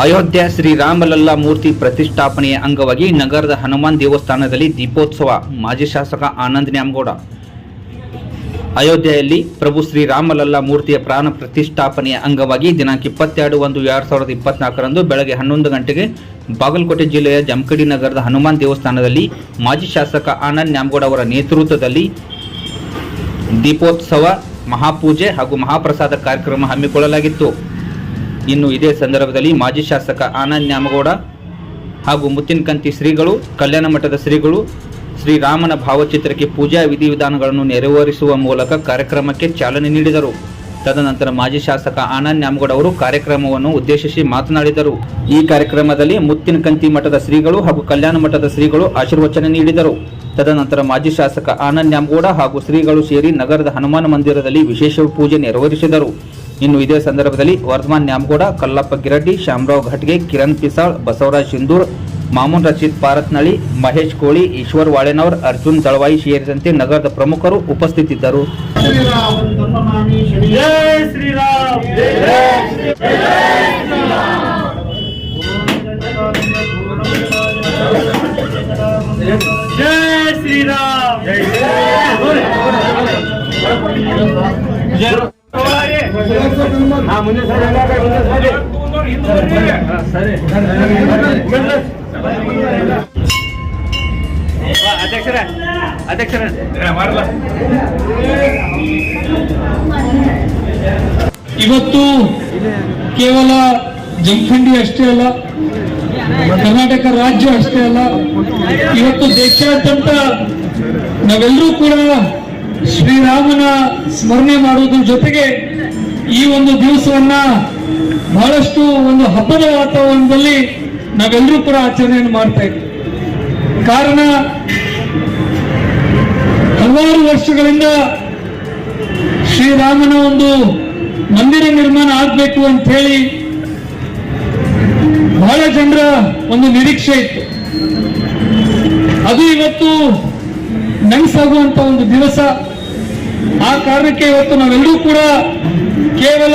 ಅಯೋಧ್ಯ ಶ್ರೀರಾಮಲಲ್ಲಾ ಮೂರ್ತಿ ಪ್ರತಿಷ್ಠಾಪನೆಯ ಅಂಗವಾಗಿ ನಗರದ ಹನುಮಾನ್ ದೇವಸ್ಥಾನದಲ್ಲಿ ದೀಪೋತ್ಸವ. ಮಾಜಿ ಶಾಸಕ ಆನಂದ್ ನ್ಯಾಮಗೌಡ. ಅಯೋಧ್ಯೆಯಲ್ಲಿ ಪ್ರಭು ಶ್ರೀರಾಮಲಲ್ಲಾ ಮೂರ್ತಿಯ ಪ್ರಾಣ ಪ್ರತಿಷ್ಠಾಪನೆಯ ಅಂಗವಾಗಿ ದಿನಾಂಕ ಇಪ್ಪತ್ತೆರಡು ಒಂದು ಎರಡು ಸಾವಿರದ ಇಪ್ಪತ್ನಾಲ್ಕರಂದು ಬೆಳಗ್ಗೆ ಹನ್ನೊಂದು ಗಂಟೆಗೆ ಬಾಗಲಕೋಟೆ ಜಿಲ್ಲೆಯ ಜಮ್ಕಡಿ ನಗರದ ಹನುಮಾನ್ ದೇವಸ್ಥಾನದಲ್ಲಿ ಮಾಜಿ ಶಾಸಕ ಆನಂದ್ ನ್ಯಾಮಗೌಡ ಅವರ ನೇತೃತ್ವದಲ್ಲಿ ದೀಪೋತ್ಸವ, ಮಹಾಪೂಜೆ ಹಾಗೂ ಮಹಾಪ್ರಸಾದ ಕಾರ್ಯಕ್ರಮ ಹಮ್ಮಿಕೊಳ್ಳಲಾಗಿತ್ತು. ಇನ್ನು ಇದೇ ಸಂದರ್ಭದಲ್ಲಿ ಮಾಜಿ ಶಾಸಕ ಆನಂದ್ ನ್ಯಾಮಗೌಡ ಹಾಗೂ ಮುತ್ತಿನಕಂತಿ ಶ್ರೀಗಳು, ಕಲ್ಯಾಣ ಮಠದ ಶ್ರೀಗಳು ಶ್ರೀರಾಮನ ಭಾವಚಿತ್ರಕ್ಕೆ ಪೂಜಾ ವಿಧಿವಿಧಾನಗಳನ್ನು ನೆರವೇರಿಸುವ ಮೂಲಕ ಕಾರ್ಯಕ್ರಮಕ್ಕೆ ಚಾಲನೆ ನೀಡಿದರು. ತದನಂತರ ಮಾಜಿ ಶಾಸಕ ಆನಂದ್ ನ್ಯಾಮಗೌಡ ಅವರು ಕಾರ್ಯಕ್ರಮವನ್ನು ಉದ್ದೇಶಿಸಿ ಮಾತನಾಡಿದರು. ಈ ಕಾರ್ಯಕ್ರಮದಲ್ಲಿ ಮುತ್ತಿನಕಂತಿ ಮಠದ ಶ್ರೀಗಳು ಹಾಗೂ ಕಲ್ಯಾಣ ಮಠದ ಶ್ರೀಗಳು ಆಶೀರ್ವಚನ ನೀಡಿದರು. ತದನಂತರ ಮಾಜಿ ಶಾಸಕ ಆನಂದ್ ನ್ಯಾಮಗೌಡ ಹಾಗೂ ಶ್ರೀಗಳು ಸೇರಿ ನಗರದ ಹನುಮಾನ ಮಂದಿರದಲ್ಲಿ ವಿಶೇಷ ಪೂಜೆ ನೆರವೇರಿಸಿದರು. ಇನ್ನು ಇದೇ ಸಂದರ್ಭದಲ್ಲಿ ವರ್ಧಮಾನ್ ನ್ಯಾಮಗೌಡ, ಕಲ್ಲಪ್ಪ ಗಿರಡ್ಡಿ, ಶ್ಯಾಮರಾವ್ ಘಟ್ಗೆ, ಕಿರಣ್ ಪಿಸಾಳ್, ಬಸವರಾಜ್ ಸಿಂಧೂರ್ ಮಾಮೂನ್ ರಚಿತ್ ಪಾರತ್ನಳ್ಳಿ, ಮಹೇಶ್ ಕೋಳಿ, ಈಶ್ವರ್ ವಾಳೆನವರ್, ಅರ್ಜುನ್ ದಳವಾಯಿ ಸೇರಿದಂತೆ ನಗರದ ಪ್ರಮುಖರು ಉಪಸ್ಥಿತಿದ್ದರು. ಜಯ ಶ್ರೀರಾಮ್. ಅಧ್ಯಕ್ಷರ ಅಧ್ಯಕ್ಷರ ಇವತ್ತು ಕೇವಲ ಜಮಖಂಡಿ ಅಷ್ಟೇ ಅಲ್ಲ, ಕರ್ನಾಟಕ ರಾಜ್ಯ ಅಷ್ಟೇ ಅಲ್ಲ, ಇವತ್ತು ದೇಶಾದ್ಯಂತ ನಾವೆಲ್ಲರೂ ಕೂಡ ಶ್ರೀರಾಮನ ಸ್ಮರಣೆ ಮಾಡುವುದ್ರ ಜೊತೆಗೆ ಈ ಒಂದು ದಿವಸವನ್ನ ಬಹಳಷ್ಟು ಒಂದು ಹಬ್ಬದ ವಾತಾವರಣದಲ್ಲಿ ನಾವೆಲ್ಲರೂ ಕೂಡ ಆಚರಣೆಯನ್ನು ಮಾಡ್ತಾ ಇದ್ವಿ. ಕಾರಣ, ಹಲವಾರು ವರ್ಷಗಳಿಂದ ಶ್ರೀರಾಮನ ಒಂದು ಮಂದಿರ ನಿರ್ಮಾಣ ಆಗಬೇಕು ಅಂತ ಹೇಳಿ ಬಹಳ ಜನರ ಒಂದು ನಿರೀಕ್ಷೆ ಇತ್ತು. ಅದು ಇವತ್ತು ನನಸಾಗುವಂತ ಒಂದು ದಿವಸ. ಆ ಕಾರಣಕ್ಕೆ ಇವತ್ತು ನಾವೆಲ್ಲರೂ ಕೂಡ ಕೇವಲ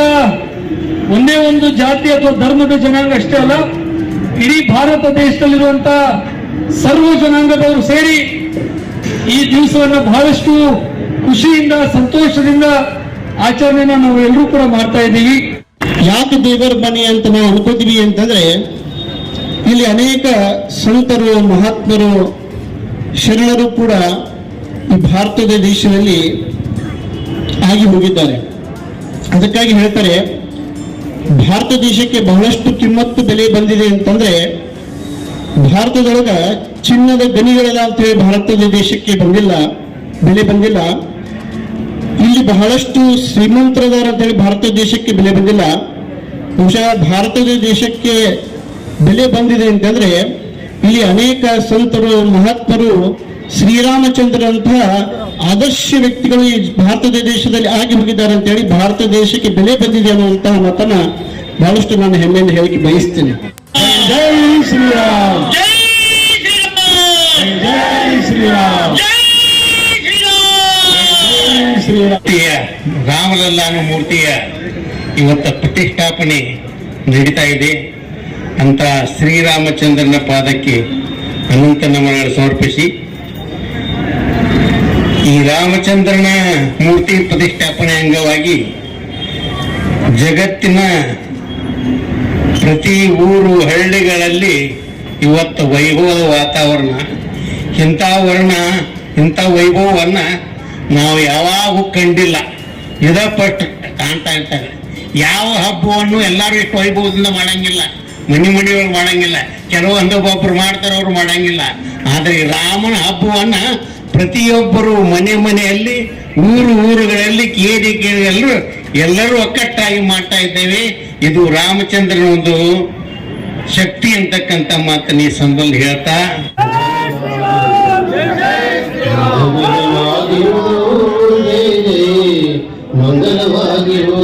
ಒಂದೇ ಒಂದು ಜಾತಿ ಅಥವಾ ಧರ್ಮದ ಜನಾಂಗ ಅಷ್ಟೇ ಅಲ್ಲ, ಇಡೀ ಭಾರತ ದೇಶದಲ್ಲಿರುವಂತ ಸರ್ವ ಜನಾಂಗದವರು ಸೇರಿ ಈ ದಿವಸವನ್ನು ಬಹಳಷ್ಟು ಖುಷಿಯಿಂದ, ಸಂತೋಷದಿಂದ ಆಚರಣೆನ ನಾವು ಎಲ್ಲರೂ ಕೂಡ ಮಾಡ್ತಾ ಇದ್ದೀವಿ. ಯಾಕೆ ದೇವರ ಮನೆ ಅಂತ ನಾವು ಅನ್ಕೋತೀವಿ ಅಂತಂದ್ರೆ, ಇಲ್ಲಿ ಅನೇಕ ಸಂತರು, ಮಹಾತ್ಮರು, ಶರಣರು ಕೂಡ ಈ ಭಾರತದ ದೇಶದಲ್ಲಿ ಆಗಿ ಹೋಗಿದ್ದಾರೆ ಅದಕ್ಕಾಗಿ ಹೇಳ್ತಾರೆ, ಭಾರತ ದೇಶಕ್ಕೆ ಬಹಳಷ್ಟು ಕಿಮ್ಮತ್ತು ಬೆಲೆ ಬಂದಿದೆ ಅಂತಂದ್ರೆ, ಭಾರತದೊಳಗ ಚಿನ್ನದ ಗಣಿಗಳೆಲ್ಲ ಅಂತ ಹೇಳಿ ಭಾರತದ ದೇಶಕ್ಕೆ ಬಂದಿಲ್ಲ, ಬೆಲೆ ಬಂದಿಲ್ಲ. ಇಲ್ಲಿ ಬಹಳಷ್ಟು ಶ್ರೀಮಂತರದಾರ ಅಂತೇಳಿ ಭಾರತ ದೇಶಕ್ಕೆ ಬೆಲೆ ಬಂದಿಲ್ಲ. ಬಹುಶಃ ಭಾರತದ ದೇಶಕ್ಕೆ ಬೆಲೆ ಬಂದಿದೆ ಅಂತಂದ್ರೆ, ಇಲ್ಲಿ ಅನೇಕ ಸಂತರು, ಮಹಾತ್ಮರು ಶ್ರೀರಾಮಚಂದ್ರಂತಹ ಆದರ್ಶ ವ್ಯಕ್ತಿಗಳು ಈ ಭಾರತ ದೇಶದಲ್ಲಿ ಆಗಿ ಹೋಗಿದ್ದಾರೆ ಅಂತೇಳಿ ಭಾರತ ದೇಶಕ್ಕೆ ಬೆಲೆ ಬಂದಿದೆ ಅನ್ನುವಂತಹ ಮತನ ಬಹಳಷ್ಟು ನಾನು ಹೆಮ್ಮೆಯಿಂದ ಹೇಳಿಕೆ ಬಯಸ್ತೇನೆ. ಜೈ ಶ್ರೀರಾಮ್! ಜೈ ಶ್ರೀರಾಮ್! ಜೈ ಶ್ರೀರಾಮ್! ಮೂರ್ತಿಯ ರಾಮಲಲ್ಲಾನ ಮೂರ್ತಿಯ ಇವತ್ತ ಪ್ರತಿಷ್ಠಾಪನೆ ನಡೀತಾ ಇದೆ. ಅಂತ ಶ್ರೀರಾಮಚಂದ್ರನ ಪಾದಕ್ಕೆ ಅನಂತ ನಮನಗಳು ಸಮರ್ಪಿಸಿ ಈ ರಾಮಚಂದ್ರನ ಮೂರ್ತಿ ಪ್ರತಿಷ್ಠಾಪನೆ ಅಂಗವಾಗಿ ಜಗತ್ತಿನ ಪ್ರತಿ ಊರು ಹಳ್ಳಿಗಳಲ್ಲಿ ಇವತ್ತು ವೈಭವದ ವಾತಾವರಣ. ಇಂಥ ವರ್ಣ, ಇಂಥ ವೈಭವವನ್ನ ನಾವು ಯಾವಾಗೂ ಕಂಡಿಲ್ಲ. ಇದ ಪಟ್ಟು ಕಾಣ್ತಾ ಇರ್ತಾರೆ. ಯಾವ ಹಬ್ಬವನ್ನು ಎಲ್ಲರೂ ಇಷ್ಟು ವೈಭವದಿಂದ ಮಾಡಂಗಿಲ್ಲ. ಮನೆ ಮನೆಯವ್ರು ಮಾಡಂಗಿಲ್ಲ. ಕೆಲವು ಒಬ್ಬೊಬ್ರು ಮಾಡ್ತಾರೆ ಅವ್ರು ಮಾಡಂಗಿಲ್ಲ. ಆದರೆ ರಾಮನ ಹಬ್ಬವನ್ನ ಪ್ರತಿಯೊಬ್ಬರು ಮನೆ ಮನೆಯಲ್ಲಿ, ಊರು ಊರುಗಳಲ್ಲಿ ಕೇರಿ ಕೇರಿ ಎಲ್ಲರೂ ಒಕ್ಕಟ್ಟಾಗಿ ಮಾಡ್ತಾ ಇದ್ದೇವೆ. ಇದು ರಾಮಚಂದ್ರನ ಒಂದು ಶಕ್ತಿ ಅಂತಕ್ಕಂಥ ಮಾತನ್ನ ಈ ಸಂದರ್ಭದಲ್ಲಿ ಹೇಳ್ತಾ. ಮಂಗಲವಾಗಿರು